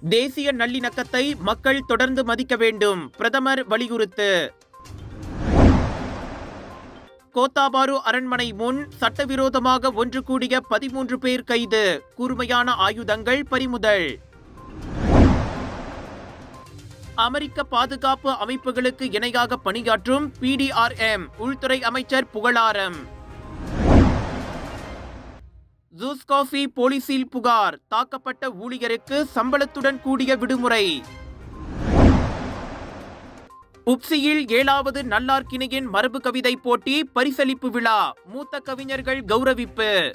தேசிய நல்லிணக்கத்தை மக்கள் தொடர்ந்து மதிக்க வேண்டும் பிரதமர் வலியுறுத்து. கோத்தாபாரு அரண்மனை முன் சட்டவிரோதமாக ஒன்று கூடிய பதிமூன்று பேர் கைது கூர்மையான ஆயுதங்கள் பறிமுதல். அமெரிக்க பாதுகாப்பு அமைப்புகளுக்கு இணையாக பணியாற்றும் பிடிஆர்எம் உள்துறை அமைச்சர் புகழாரம். ஜூஸ் காஃபி போலீசில் புகார். தாக்கப்பட்ட ஊழியருக்கு சம்பளத்துடன் கூடிய விடுமுறை. உப்சியில் ஏழாவது நல்லார்கிணையின் மரபு கவிதை போட்டி பரிசளிப்பு விழா. மூத்த கவிஞர்கள் கௌரவிப்பு.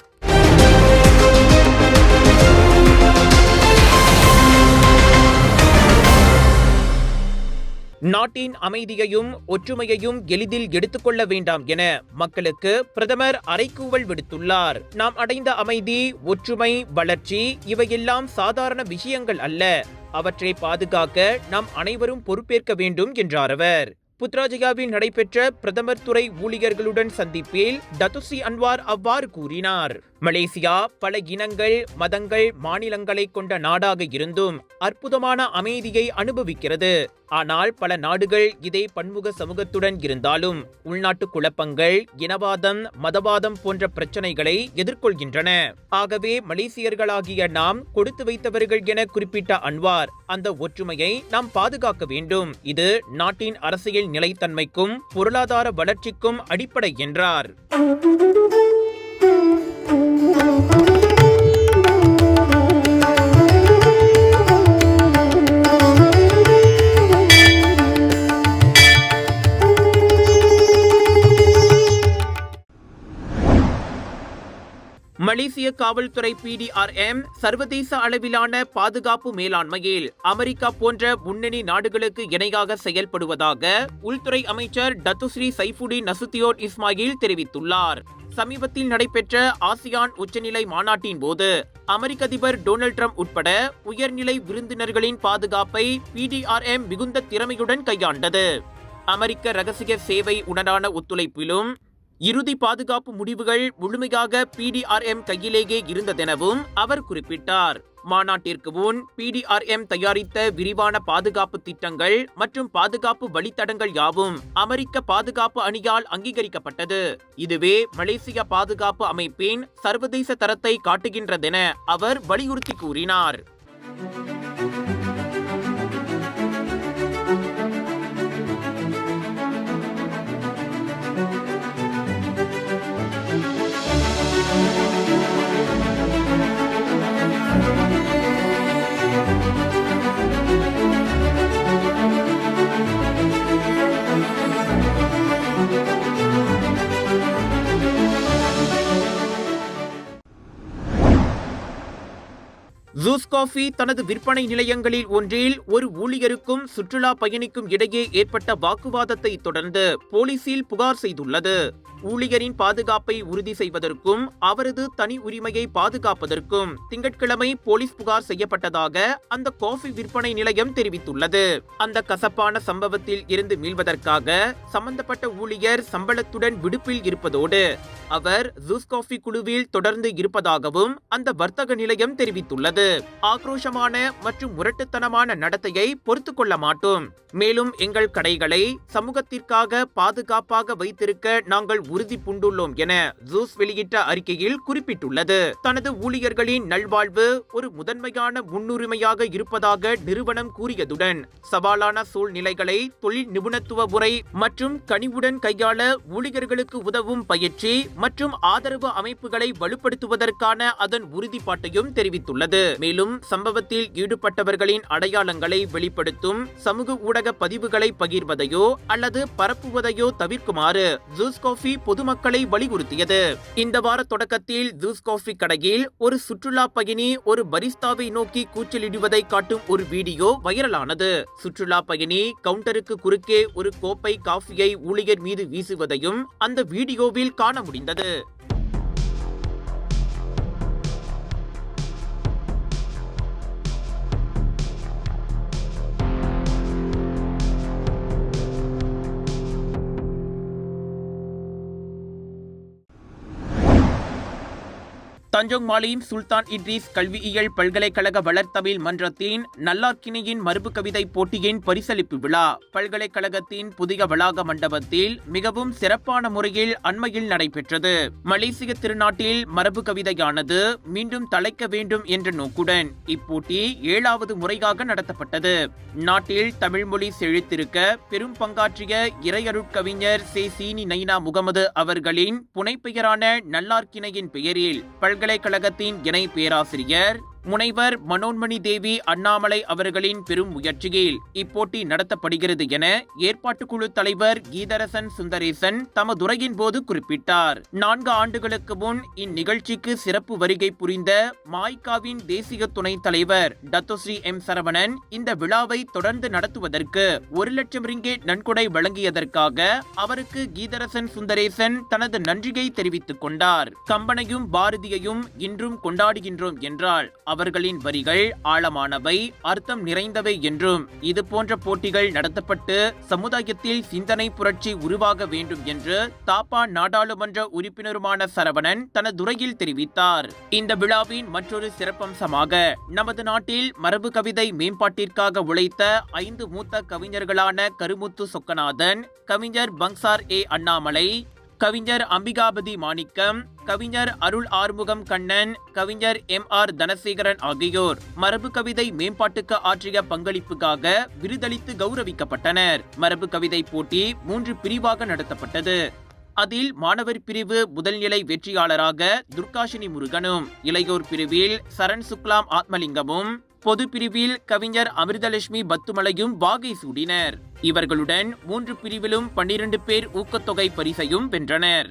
நாட்டின் அமைதியையும் ஒற்றுமையையும் எளிதில் எடுத்துக்கொள்ள வேண்டாம் என மக்களுக்கு பிரதமர் அறைக்கூவல் விடுத்துள்ளார். நாம் அடைந்த அமைதி ஒற்றுமை வளர்ச்சி இவையெல்லாம் சாதாரண விஷயங்கள் அல்ல. அவற்றை பாதுகாக்க நாம் அனைவரும் பொறுப்பேற்க வேண்டும் என்றார் அவர். புத்ராஜயாவில் நடைபெற்ற பிரதமர் துறை ஊழியர்களுடன் சந்திப்பில் டத்துசி அன்வார் அவ்வாறு கூறினார். மலேசியா பல இனங்கள் மதங்கள் மாநிலங்களை கொண்ட நாடாக இருந்தும் அற்புதமான அமைதியை அனுபவிக்கிறது. ஆனால் பல நாடுகள் இதே பன்முக சமூகத்துடன் இருந்தாலும் உள்நாட்டு குழப்பங்கள் இனவாதம் மதவாதம் போன்ற பிரச்சனைகளை எதிர்கொள்கின்றன. ஆகவே மலேசியர்களாகிய நாம் கொடுத்து வைத்தவர்கள் என குறிப்பிட்ட அன்வார் அந்த ஒற்றுமையை நாம் பாதுகாக்க வேண்டும். இது நாட்டின் அரசியல் நிலைத்தன்மைக்கும் பொருளாதார வளர்ச்சிக்கும் அடிப்படை என்றார். மலேசிய காவல்துறை பிடிஆர்எம் சர்வதேச அளவிலான பாதுகாப்பு மேலாண்மையில் அமெரிக்கா போன்ற முன்னணி நாடுகளுக்கு இணையாக செயல்படுவதாக உள்துறை அமைச்சர் டத்துஸ்ரீ சைஃபுடி நசுத்தியோன் இஸ்மாயில் தெரிவித்துள்ளார். சமீபத்தில் நடைபெற்ற ஆசியான் உச்சநிலை மாநாட்டின் போது அமெரிக்க அதிபர் டொனால்ட் ட்ரம்ப் உட்பட உயர்நிலை விருந்தினர்களின் பாதுகாப்பை பிடிஆர்எம் மிகுந்த திறமையுடன் கையாண்டது. அமெரிக்க ரகசிய சேவை உடனான ஒத்துழைப்பிலும் இறுதி பாதுகாப்பு முடிவுகள் முழுமையாக பிடிஆர்எம் கையிலேயே இருந்ததெனவும் அவர் குறிப்பிட்டார். மாநாட்டிற்கு முன் பிடிஆர்எம் தயாரித்த விரிவான பாதுகாப்பு திட்டங்கள் மற்றும் பாதுகாப்பு வழித்தடங்கள் யாவும் அமெரிக்க பாதுகாப்பு அணியால் அங்கீகரிக்கப்பட்டது. இதுவே மலேசிய பாதுகாப்பு அமைப்பின் சர்வதேச தரத்தை காட்டுகின்றதென அவர் வலியுறுத்தி கூறினார். காஃபி தனது விற்பனை நிலையங்களில் ஒன்றில் ஒரு ஊழியருக்கும் சுற்றுலா பயணிக்கும் இடையே ஏற்பட்ட வாக்குவாதத்தை தொடர்ந்து போலீசில் புகார் செய்துள்ளது. ஊழியரின் பாதுகாப்பை உறுதி செய்வதற்கும் அவரது தனி உரிமையை பாதுகாப்பதற்கும் திங்கட்கிழமை போலீஸ் புகார் செய்யப்பட்டதாக அந்த காஃபி விற்பனை நிலையம் தெரிவித்துள்ளது. அந்த கசப்பான சம்பவத்தில் இருந்து மீள்வதற்காக சம்பந்தப்பட்ட ஊழியர் சம்பளத்துடன் விடுப்பில் இருப்பதோடு அவர் ஜூஸ் காஃபி குழுவில் தொடர்ந்து இருப்பதாகவும் அந்த வர்த்தக நிலையம் தெரிவித்துள்ளது. ஆக்ரோஷமான மற்றும் முரட்டுத்தனமான நடத்தையை பொறுத்து கொள்ள மாட்டோம். மேலும் எங்கள் கடைகளை சமூகத்திற்காக பாதுகாப்பாக வைத்திருக்க நாங்கள் உறுதி பூண்டுள்ளோம் என ஜூஸ் வெளியிட்ட அறிக்கையில் குறிப்பிட்டுள்ளது. தனது ஊழியர்களின் நல்வாழ்வு ஒரு முதன்மையான முன்னுரிமையாக இருப்பதாக நிறுவனம் கூறியதுடன் சவாலான சூழ்நிலைகளை தொழில் நிபுணத்துவ முறை மற்றும் கனிவுடன் கையாள ஊழியர்களுக்கு உதவும் பயிற்சி மற்றும் ஆதரவு அமைப்புகளை வலுப்படுத்துவதற்கான அதன் உறுதிப்பாட்டையும் தெரிவித்துள்ளது. மேலும் சம்பவத்தில் ஈடுபட்டவர்களின் அடையாளங்களை வெளிப்படுத்தும் சமூக ஊடக பதிவுகளை பகிர்வதையோ அல்லது பரப்புவதையோ தவிர்க்குமாறு ஜூஸ் காஃபி பொதுமக்களை வலியுறுத்தியது. இந்த வார தொடக்கத்தில் ஜூஸ் காஃபி கடையில் ஒரு சுற்றுலா பயணி ஒரு பரிஸ்தாவை நோக்கி கூச்சலிடுவதை காட்டும் ஒரு வீடியோ வைரலானது. சுற்றுலா பயணி கவுண்டருக்கு குறுக்கே ஒரு கோப்பை காஃபியை ஊழியர் மீது வீசுவதையும் அந்த வீடியோவில் காண முடிந்தது. தஞ்சோங் மாலிம் சுல்தான் இட்ரிஸ் கல்வியியல் பல்கலைக்கழக வளர்த்தமிழ் மன்றத்தின் நல்லார்க்கினியின் மரபு கவிதை போட்டியின் பரிசளிப்பு விழா. பல்கலைக்கழகத்தின் புதிய வளாக மண்டபத்தில் மிகவும் சிறப்பான முறையில் அண்மையில் நடைபெற்றது. மலேசிய திருநாட்டில் மரபு கவிதையானது மீண்டும் தலைக்க வேண்டும் என்ற நோக்குடன் இப்போட்டி ஏழாவது முறையாக நடத்தப்பட்டது. நாட்டில் தமிழ்மொழி செழித்திருக்க பெரும் பங்காற்றிய இறையருட்கவிஞர் சே சீனி நைனா முகமது அவர்களின் புனைப்பெயரான நல்லார்க்கிணையின் பெயரில் பல்கலைக்கழகத்தின் இணை பேராசிரியர் முனைவர் மனோன்மணி தேவி அண்ணாமலை அவர்களின் பெரும் முயற்சியில் இப்போட்டி நடத்தப்படுகிறது என ஏற்பாட்டுக்குழு தலைவர் கீதரசன் சுந்தரேசன் தமதுரையின் போது குறிப்பிட்டார். நான்கு ஆண்டுகளுக்கு முன் இந்நிகழ்ச்சிக்கு சிறப்பு வருகை புரிந்த மாய்காவின் தேசிய துணைத் தலைவர் டத்தோஸ்ரீ எம் சரவணன் இந்த விழாவை தொடர்ந்து நடத்துவதற்கு ஒரு லட்சம் ரிங்கேட் நன்கொடை வழங்கியதற்காக அவருக்கு கீதரசன் சுந்தரேசன் தனது நன்றியை தெரிவித்துக் கொண்டார். கம்பனையும் பாரதியையும் இன்றும் கொண்டாடுகின்றோம் என்றால் அவர்களின் வரிகள் ஆழமானவை அர்த்தம் நிறைந்தவை என்றும். இது போன்ற போட்டிகள் நடத்தப்பட்டு சமுதாயத்தில் சிந்தனை புரட்சி உருவாக வேண்டும் என்று தாப்பா நாடாளுமன்ற உறுப்பினருமான சரவணன் தனதுரையில் தெரிவித்தார். இந்த விழாவின் மற்றொரு சிறப்பம்சமாக நமது நாட்டில் மரபு கவிதை மேம்பாட்டிற்காக உழைத்த ஐந்து மூத்த கவிஞர்களான கருமுத்து சொக்கநாதன் கவிஞர் பங்சார் ஏ அண்ணாமலை கவிஞர் அம்பிகாபதி மாணிக்கம் கவிஞர் அருள் ஆறுமுகம் கண்ணன் கவிஞர் எம் ஆர் தனசேகரன் ஆகியோர் மரபு கவிதை மேம்பாட்டுக்கு ஆற்றிய பங்களிப்புக்காக விருதளித்து கௌரவிக்கப்பட்டனர். மரபு கவிதை போட்டி மூன்று பிரிவாக நடத்தப்பட்டது. அதில் மாணவர் பிரிவு முதல்நிலை வெற்றியாளராக துர்காஷினி முருகனும் இளையோர் பிரிவில் சரண் சுக்லாம் ஆத்மலிங்கமும் பொது பிரிவில் கவிஞர் அமிர்தலட்சுமி பத்துமலையும் வாகை சூடினர். இவர்களுடன் மூன்று பிரிவிலும் பன்னிரண்டு பேர் ஊக்கத்தொகை பரிசையும் வென்றனர்.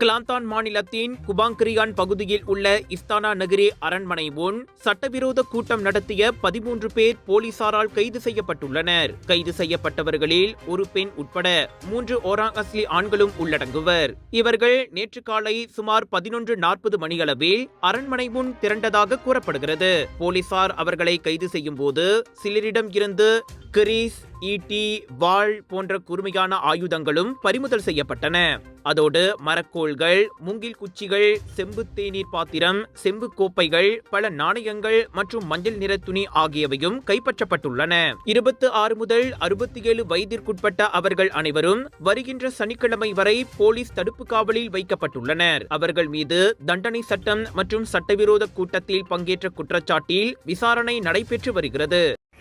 கிளாந்தான் மாநிலத்தின் குபாங்கிரியான் பகுதியில் உள்ள இஸ்தானா நகரி அரண்மனை முன் சட்டவிரோத கூட்டம் நடத்திய பதிமூன்று பேர் போலீசாரால் கைது செய்யப்பட்டுள்ளனர். கைது செய்யப்பட்டவர்களில் ஒரு பெண் உட்பட மூன்று ஓராங் அஸ்லி ஆண்களும் உள்ளடங்குவர். இவர்கள் நேற்று காலை சுமார் பதினொன்று நாற்பது மணியளவில் அரண்மனை முன் திரண்டதாக கூறப்படுகிறது. போலீசார் அவர்களை கைது செய்யும் போது சிலரிடம் இருந்து கிரீஸ் ஈட்டி வாள் போன்ற கூர்மையான ஆயுதங்களும் பறிமுதல் செய்யப்பட்டன. அதோடு மரக்கோள்கள் மூங்கில் குச்சிகள் செம்பு தேநீர் பாத்திரம் செம்பு கோப்பைகள் பல நாணயங்கள் மற்றும் மஞ்சள் நிற துணி ஆகியவையும் கைப்பற்றப்பட்டுள்ளன. இருபத்து ஆறு முதல் அறுபத்தி ஏழு வயதிற்குட்பட்ட அவர்கள் அனைவரும் வருகின்ற சனிக்கிழமை வரை போலீஸ் தடுப்பு காவலில் வைக்கப்பட்டுள்ளனர். அவர்கள் மீது தண்டனை சட்டம் மற்றும் சட்டவிரோத கூட்டத்தில் பங்கேற்ற குற்றச்சாட்டில் விசாரணை நடைபெற்று வருகிறது.